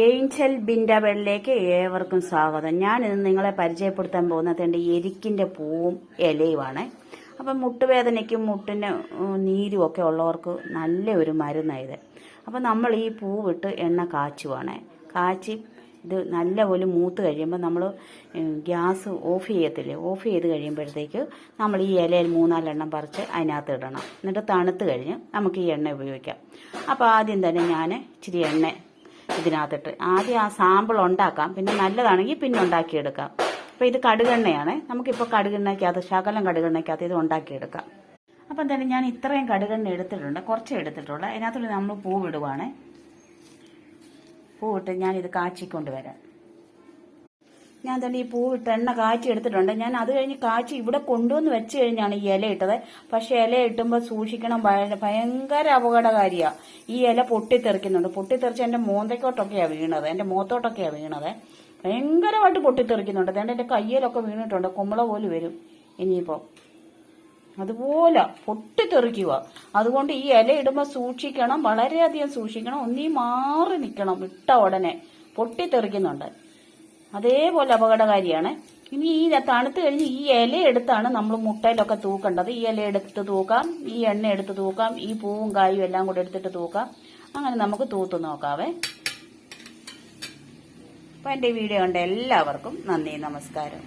Angel ബിൻഡബിളിലേക്ക് ഏവർക്കും സ്വാഗതം. ഞാൻ ഇന്ന് നിങ്ങളെ പരിചയപ്പെടുത്താൻ പോകുന്നത് എന്റെ എരിക്കിന്റെ പൂവും ഇലയുമാണ്. അപ്പം മുട്ടുവേദനയ്ക്കും മുട്ടിന് നീരും ഒക്കെ ഉള്ളവർക്ക് നല്ല ഒരു മരുന്നായത് അപ്പം നമ്മൾ ഈ പൂവിട്ട് എണ്ണ കാച്ചുവാണ്. കാച്ചി ഇത് നല്ലപോലെ മൂത്ത് കഴിയുമ്പോൾ നമ്മൾ ഗ്യാസ് ഓഫ് ചെയ്യത്തില്ലേ? ഓഫ് ചെയ്ത് കഴിയുമ്പോഴത്തേക്ക് നമ്മൾ ഈ ഇലയിൽ മൂന്നാലെണ്ണം പറിച്ച് അതിനകത്ത് ഇടണം. എന്നിട്ട് തണുത്ത് കഴിഞ്ഞ് നമുക്ക് ഈ എണ്ണ ഉപയോഗിക്കാം. അപ്പോൾ ആദ്യം തന്നെ ഞാൻ ഇച്ചിരി എണ്ണ ഇതിനകത്തിട്ട്. ആദ്യം ആ സാമ്പിൾ ഉണ്ടാക്കാം. പിന്നെ നല്ലതാണെങ്കിൽ പിന്നെ ഉണ്ടാക്കിയെടുക്കാം. അപ്പോൾ ഇത് കടുകെണ്ണയാണ്. നമുക്കിപ്പോൾ കടുകെണ്ണയ്ക്കകത്ത് ശകലം കടുകെണ്ണയ്ക്കകത്ത് ഇത് ഉണ്ടാക്കിയെടുക്കാം. അപ്പം തന്നെ ഞാൻ ഇത്രയും കടുകെണ്ണ എടുത്തിട്ടുണ്ട്. കുറച്ചേ എടുത്തിട്ടുള്ളൂ. അതിനകത്തുള്ള നമ്മൾ പൂവിടുവാണ്. പൂവിട്ട് ഞാനിത് കാച്ചിക്കൊണ്ട് വരാം. ഞാൻ തന്നെ ഈ പൂ എണ്ണ കാച്ചി എടുത്തിട്ടുണ്ട്. ഞാൻ അത് കഴിഞ്ഞ് കാച്ചി ഇവിടെ കൊണ്ടുവന്ന് വെച്ച് കഴിഞ്ഞാണ് ഈ ഇല ഇട്ടത്. പക്ഷെ ഇല ഇട്ടുമ്പോൾ സൂക്ഷിക്കണം. ഭയ- ഭയങ്കര അപകടകാരിയാണ് ഈ ഇല പൊട്ടിത്തെറിക്കുന്നുണ്ട്. പൊട്ടിത്തെറിച്ച് എന്റെ മോന്തയ്ക്കോട്ടൊക്കെയാണ് വീണത്. എന്റെ മോത്തോട്ടൊക്കെയാണ് വീണത്. ഭയങ്കരമായിട്ട് പൊട്ടിത്തെറിക്കുന്നുണ്ട്. അതുകൊണ്ട് എന്റെ കയ്യിലൊക്കെ വീണിട്ടുണ്ട്. കുമ്പള പോലെ വരും ഇനിയിപ്പോൾ അതുപോലെ പൊട്ടിത്തെറിക്കുക. അതുകൊണ്ട് ഈ ഇല ഇടുമ്പോൾ സൂക്ഷിക്കണം. വളരെയധികം സൂക്ഷിക്കണം. ഒന്നീ മാറി നിൽക്കണം. ഇട്ട ഉടനെ പൊട്ടിത്തെറിക്കുന്നുണ്ട്. അതേപോലെ അപകടകാരിയാണ്. ഇനി ഈ തണുത്ത് കഴിഞ്ഞ് ഈ ഇല എടുത്താണ് നമ്മൾ മുട്ടയിലൊക്കെ തൂക്കേണ്ടത്. ഈ ഇല എടുത്ത് തൂക്കാം ഈ എണ്ണ എടുത്ത് തൂക്കാം ഈ പൂവും കായും എല്ലാം കൂടെ എടുത്തിട്ട് തൂക്കാം. അങ്ങനെ നമുക്ക് തൂത്ത് നോക്കാവേ. അപ്പം എന്റെ വീഡിയോ കണ്ട എല്ലാവർക്കും നന്ദി നമസ്കാരം.